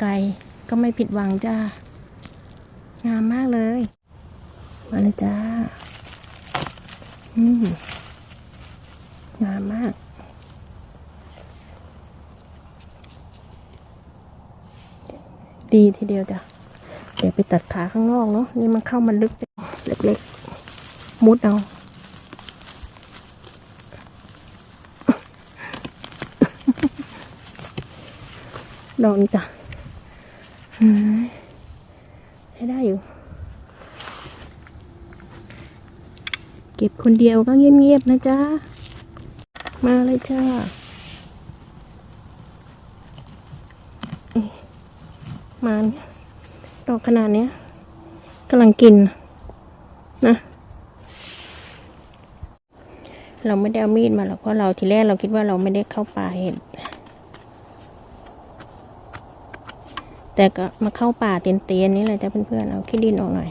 ไกลก็ไม่ผิดหวังจ้างามมากเลย มาเลยจ้า อืมงามมากดีทีเดียวจ้ะ เดี๋ยวไปตัดขาข้างนอกเนาะ นี่มันเข้ามันลึกเล็กๆ มุดเอาดอกนี้จ้ะ ใช้ได้อยู่ เก็บคนเดียวก็เงียบๆนะจ๊ะ มาเลยจ้ามมาเนี่ยดอกขนาดเนี้ยกำลังกินนะ เราไม่ได้เอามีดมาหรอกเพราะเราทีแรกเราคิดว่าเราไม่ได้เข้าป่าเห็ด แต่ก็มาเข้าป่าเตียนๆนี้เลยจ้ะเพื่อนๆเอาขี้ดินออกหน่อย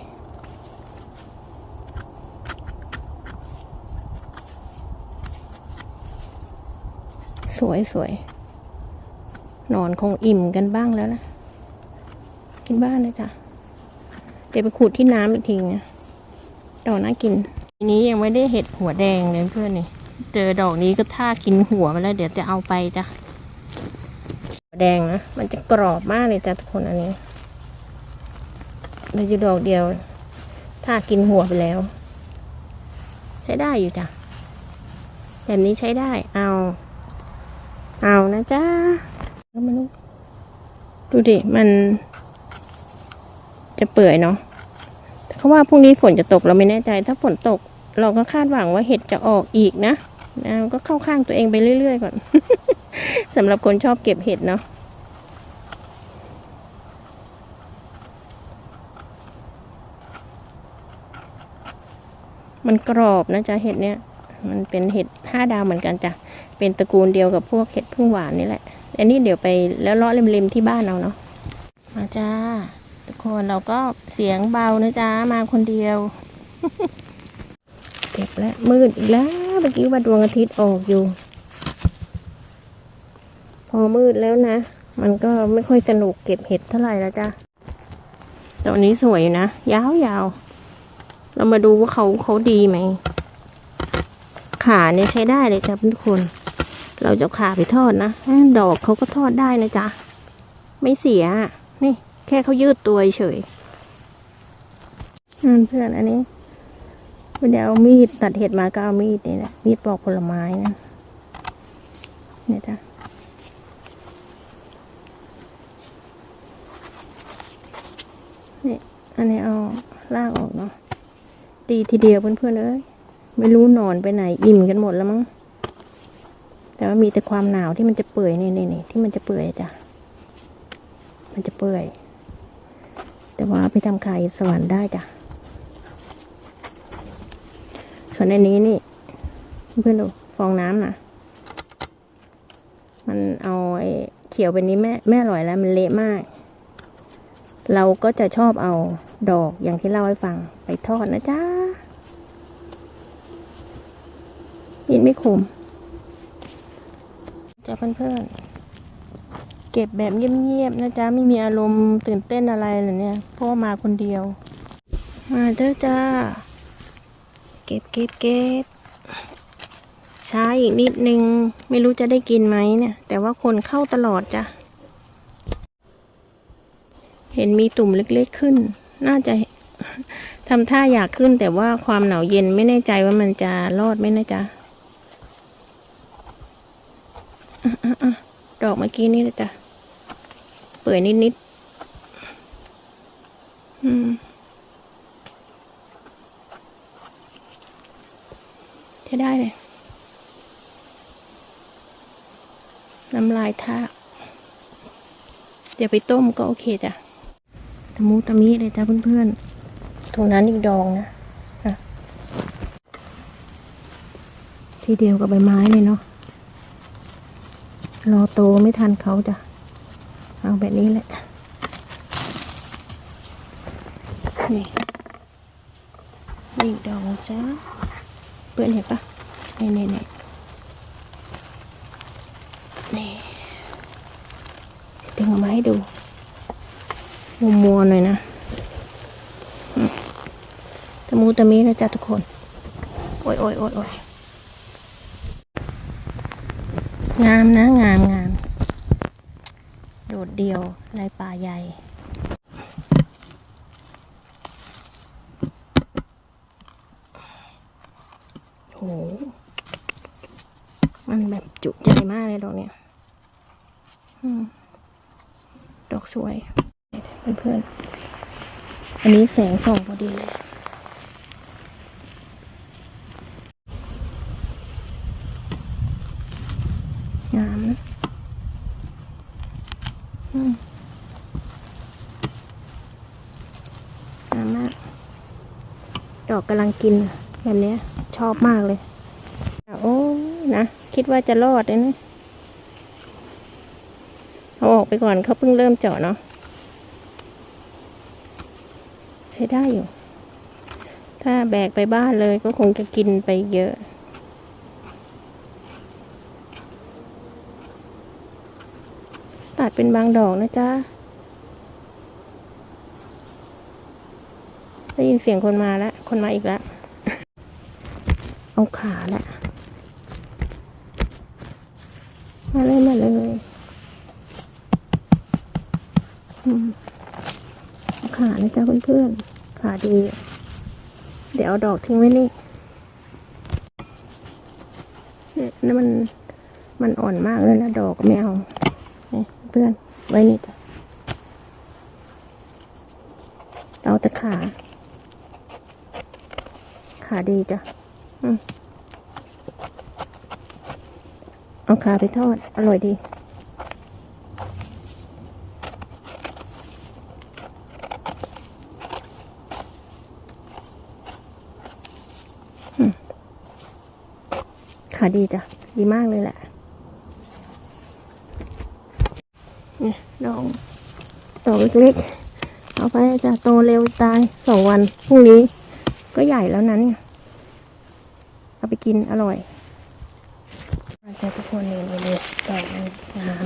สวยสวยนอนคงอิ่มกันบ้างแล้วนะกินบ้านเลยจ้ะเดี๋ยวไปขูดที่น้ำอีกทีนะดอกน่ากินทีนี้ยังไม่ได้เห็ดหัวแดงเลยเพื่อนนี่เจอดอกนี้ก็ท่ากินหัวมาแล้ว เดี๋ยวจะเอาไปจ้ะ แดงนะ มันจะกรอบมากเลยจ้ะทุกคนอันนี้เหลยอยู่ดอกเดียว ถ้ากินหัวไปแล้ว ใช้ได้อยู่จ้ะ แบบนี้ใช้ได้ เอา เอานะจ้าแล้วมันดูดิ มันจะเปื่อยเนาะเขาว่าพรุ่งนี้ฝนจะตกเราไม่แน่ใจ ถ้าฝนตก เราก็คาดหวังว่าเห็ดจะออกอีกนะนะก็เข้าข้างตัวเองไปเรื่อยๆก่อน สำหรับคนชอบเก็บเห็ดเนาะมันกรอบนะจ๊ะเห็ดเนี้ยมันเป็นเห็ดห้าดาวเหมือนกันจ้ะ เป็นตระกูลเดียวกับพวกเห็ดพึ่งหวานนี่แหละ อันนี้เดี๋ยวไปแล้วเลาะริมๆที่บ้านเราเนาะ มาจ้า ทุกคนเราก็เสียงเบานะจ๊ะ มาคนเดียว เก็บแล้วมืดอีกแล้ว เมื่อกี้ว่าดวงอาทิตย์ออกอยู่ พอมืดแล้วนะ มันก็ไม่ค่อยสนุกเก็บเห็ดเท่าไหร่แล้วจ้ะตอนนี้สวยอยู่นะ ยาวๆเรามาดูว่าเขาเขาดีไหม ขาเนี่ยใช้ได้เลยจ้ะทุกคน เราจะขาไปทอดนะ ดอกเขาก็ทอดได้นะจ๊ะ ไม่เสีย นี่ แค่เขายืดตัวเฉยอืมเพื่อนอันนี้ไม่ได้เอามีดตัดเห็ดมาก็เอามีดนี่แหละมีดปอกผลไม้นะเนี่ยจ้ะ นี่อันนี้เอาลากออกเนาะดีทีเดียวเพื่อนๆเอ้ยไม่รู้นอนไปไหนอิ่มกันหมดแล้วมั้งแต่ว่ามีแต่ความหนาวที่มันจะเปื่อยนี่นี่นี่ที่มันจะเปื่อยจ้ะมันจะเปื่อย แต่ว่าไปทำขายสวรรค์ได้จ้ะส่วนในนี้นี่ เพื่อนดูฟองน้ำนะมันเอาไอ้เขียวเป็นนี้แม่แม่อร่อยแล้วมันเละมาก เราก็จะชอบเอาดอกอย่างที่เล่าให้ฟังไปทอดนะจ๊ะมีดไม่คมจ้ะเพื่อนๆ เก็บแบบเงียบๆนะจ๊ะ ไม่มีอารมณ์ตื่นเต้นอะไรเลยเนี่ยเพราะว่ามาคนเดียว มาเด้อจ้า เก็บเก็บเก็บช้าอีกนิดนึง ไม่รู้จะได้กินไหมเนี่ย แต่ว่าคนเข้าตลอดจ้ะ เห็นมีตุ่มเล็กๆขึ้น น่าจะทำท่าอยากขึ้น แต่ว่าความหนาวเย็นไม่แน่ใจว่ามันจะรอดไหมนะจ๊ะอะๆดอกเมื่อกี้นี่เลยจ้ะเปื่อยนิดๆอืมใช้ได้เลย น้ำลายทากเดี๋ยวไปต้มก็โอเคจ้ะ ตะมูตะมีเลยจ้ะเพื่อนๆตรงนั้นอีกดองนะอะทีเดียวกับใบไม้เลยเนาะรอโตไม่ทันเขาจ้ะเอาแบบนี้แหละนี่นี่ดอกจ้าเปื่อนเห็นปะนี่นี่นี่นี่ดึงออกมาให้ดู มัวมัวๆหน่อยนะตะมูตะมีนะจ๊ะทุกคน โอ้ยโอ้ยโอ้ยโอ้ยงามนะ งามงาม โดดเดี่ยวในป่าใหญ่โห มันแบบจุใจมากเลยดอกเนี้ยดอกสวย เพื่อนๆอันนี้แสงส่องพอดีเลยงามนะอืมงามมาก ดอกกำลังกินแบบนี้ชอบมากเลย โอ้นะ คิดว่าจะรอดเลยนะเอาออกไปก่อนเขาเพิ่งเริ่มเจาะเนาะใช้ได้อยู่ ถ้าแบกไปบ้านเลยก็คงจะกินไปเยอะ ตัดเป็นบางดอกนะจ๊ะได้ยินเสียงคนมาแล้ว คนมาอีกแล้ว เอาขาแหละมาเลยมาเลย อืม ขานะจ๊ะเพื่อนๆขาดี เดี๋ยวเอาดอกทิ้งไว้นี่เนี่ยนั่นมันมันอ่อนมากเลยนะดอกไม่เอานี่เพื่อนไว้นี่จ้ะเอาแต่ขา ขาดีจ้ะอืมเอาขาไปทอด อร่อยดี ขาดีจ้ะ ดีมากเลยแหละเนี่ยดอกดอกเล็กๆ เอาไปจะโตเร็วตายสองวันพรุ่งนี้ ก็ใหญ่แล้วนั้นเนี่ยเอาไปกินอร่อยอาจารย์ทุกคนนี่นี่นี่ดอกนี้งาม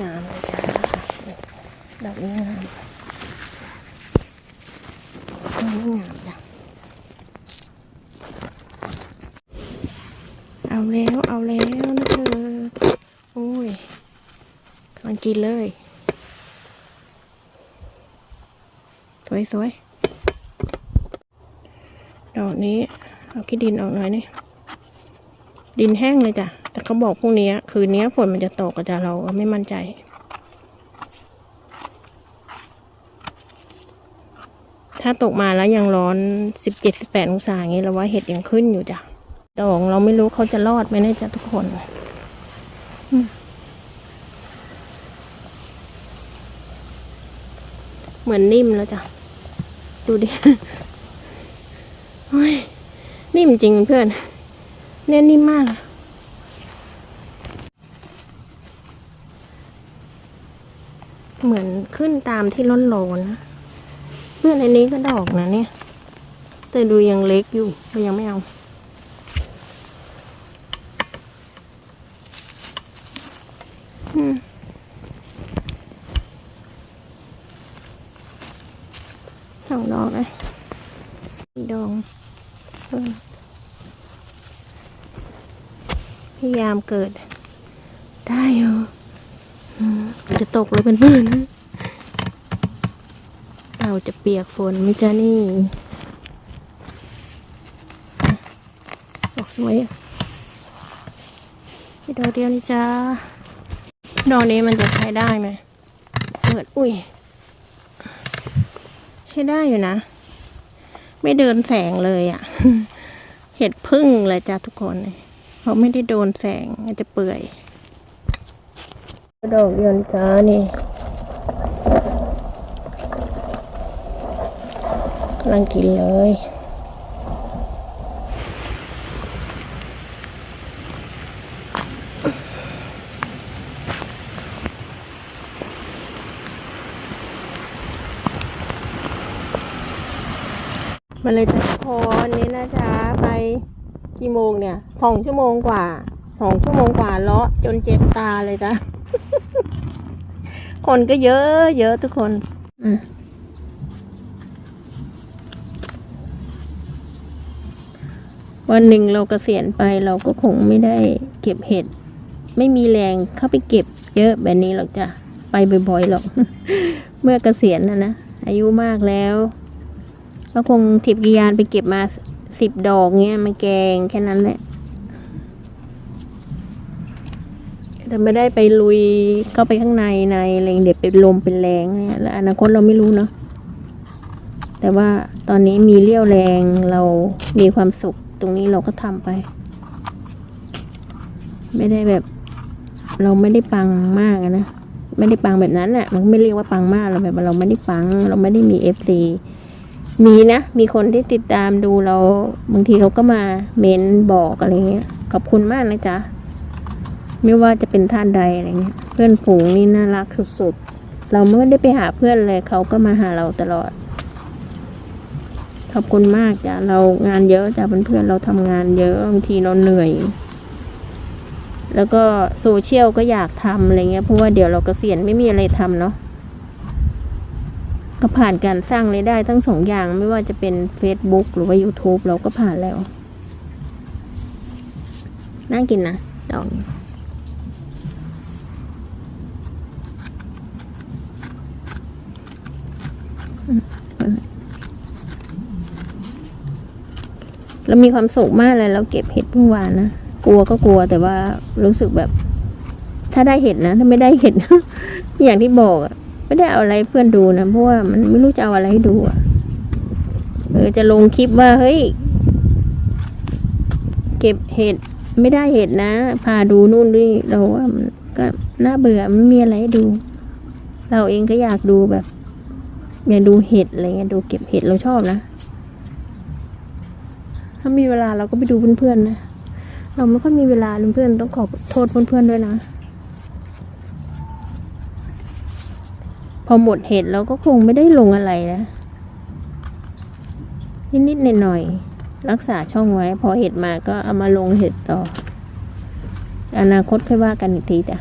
งามเลยจ้าดอกนี้งามดอกนี้งามจ้ะเอาแล้วเอาแล้วนะเธอโอ้ย กินเลย สวยสวยดอกนี้ เอาขี้ดินออกหน่อยนี่ ดินแห้งเลยจ้ะ แต่เขาบอกพรุ่งนี้คืนนี้ฝนมันจะตกก็จะเราไม่มั่นใจถ้าตกมาแล้วยังร้อนสิบเจ็ดสิบแปดองศาอย่างนี้เราว่าเห็ดยังขึ้นอยู่จ้ะดอกเราไม่รู้เขาจะรอดไหมนะจ๊ะทุกคนอืม เหมือนนิ่มแล้วจ้ะ ดูดิโอ้ยนิ่มจริงเพื่อน เน่นนิ่มมาก เหมือนขึ้นตามที่ร้อนๆนะ เพื่อนอันนี้ก็ดอกนะเนี่ย แต่ดูยังเล็กอยู่ก็ยังไม่เอาอืมสอง ดอกเลยอีกดองพยายามเกิด ได้อยู่จะตกเลยเป็นเพื่อนเราจะเปียกฝนไมิจ้านี่ออกสวยดอกเดียวนี่จ้าดอกนี้มันจะใช้ได้ไหมเปิด อุ้ย ช้ได้อยู่นะ ไม่เดินแสงเลยอะ่ะ เห็ดพึ่งเลยจ้าทุกคนเขาไม่ได้โดนแสงมันจะเปื่อยดอกยนจ้านี่กำลังกินเลย มาเลยจ้ะทุกคนนี่นะจ๊ะไปกี่โมงเนี่ยสองชั่วโมงกว่าสองชั่วโมงกว่าเลาะจนเจ็บตาเลยจ้ะคนก็เยอะเยอะทุกคนวันหนึ่งเราเกษียณไปเราก็คงไม่ได้เก็บเห็ด ไม่มีแรงเข้าไปเก็บเยอะแบบนี้หรอกจ้ะไปบ่อยๆหรอก เมื่อเกษียณนะนะอายุมากแล้ว ก็คงทิพกิยานไปเก็บมาสิบดอกเงี้ยมาแกงแค่นั้นแหละแต่ไม่ได้ไปลุยเข้าไปข้างในในอะไรเด็ดเป็นลมเป็นแรงเนี่ยแล้วอนาคตเราไม่รู้เนาะแต่ว่าตอนนี้มีเรี่ยวแรงเรามีความสุขตรงนี้เราก็ทำไป ไม่ได้แบบ เราไม่ได้ปังมากนะไม่ได้ปังแบบนั้นแหละมันไม่เรียกว่าปังมากเราแบบเราไม่ได้ปัง เราไม่ได้มีเอฟซี มีนะ มีคนที่ติดตามดูเรา บางทีเขาก็มาเมนบอกอะไรเงี้ย ขอบคุณมากนะจ๊ะ ไม่ว่าจะเป็นท่านใดอะไรเงี้ย เพื่อนฝูงนี่น่ารักสุดๆ เราไม่ได้ไปหาเพื่อนเลยเขาก็มาหาเราตลอด ขอบคุณมากจ้ะ เรางานเยอะจ้ะเพื่อนๆ เราทำงานเยอะ บางทีเราเหนื่อย แล้วก็โซเชียลก็อยากทำอะไรเงี้ย เพราะว่าเดี๋ยวเรากเกษียณไม่มีอะไรทำเนาะ ก็ผ่านการสร้างรายได้ทั้งสองอย่างไม่ว่าจะเป็น Facebook หรือว่า YouTube เราก็ผ่านแล้ว น่ากินนะดอกนี้เรามีความสุขมากเลยเราเก็บเห็ดเพิ่งวานนะ กลัวก็กลัวแต่ว่ารู้สึกแบบ ถ้าได้เห็ดนะ ถ้าไม่ได้เห็ด อย่างที่บอกอะ ไม่ได้เอาอะไรเพื่อนดูนะเพราะว่ามันไม่รู้จะเอาอะไรให้ดูอะเออจะลงคลิปว่าเฮ้ย เก็บเห็ดไม่ได้เห็ดนะ พาดูนู่นนี่เราว่ามันก็น่าเบื่อไม่มีอะไรให้ดู เราเองก็อยากดูแบบอยากดูเห็ดอะไรเงี้ยดูเก็บเห็ดเราชอบนะ ถ้ามีเวลาเราก็ไปดูเพื่อนๆนะเราไม่ค่อยมีเวลาเพื่อนๆต้องขอโทษเพื่อนๆด้วยนะ พอหมดเห็ดเราก็คงไม่ได้ลงอะไรนะนิดๆหน่อยๆรักษาช่องไว้ พอเห็ดมาก็เอามาลงเห็ดต่อ อนาคตค่อยว่ากันอีกทีจ้ะ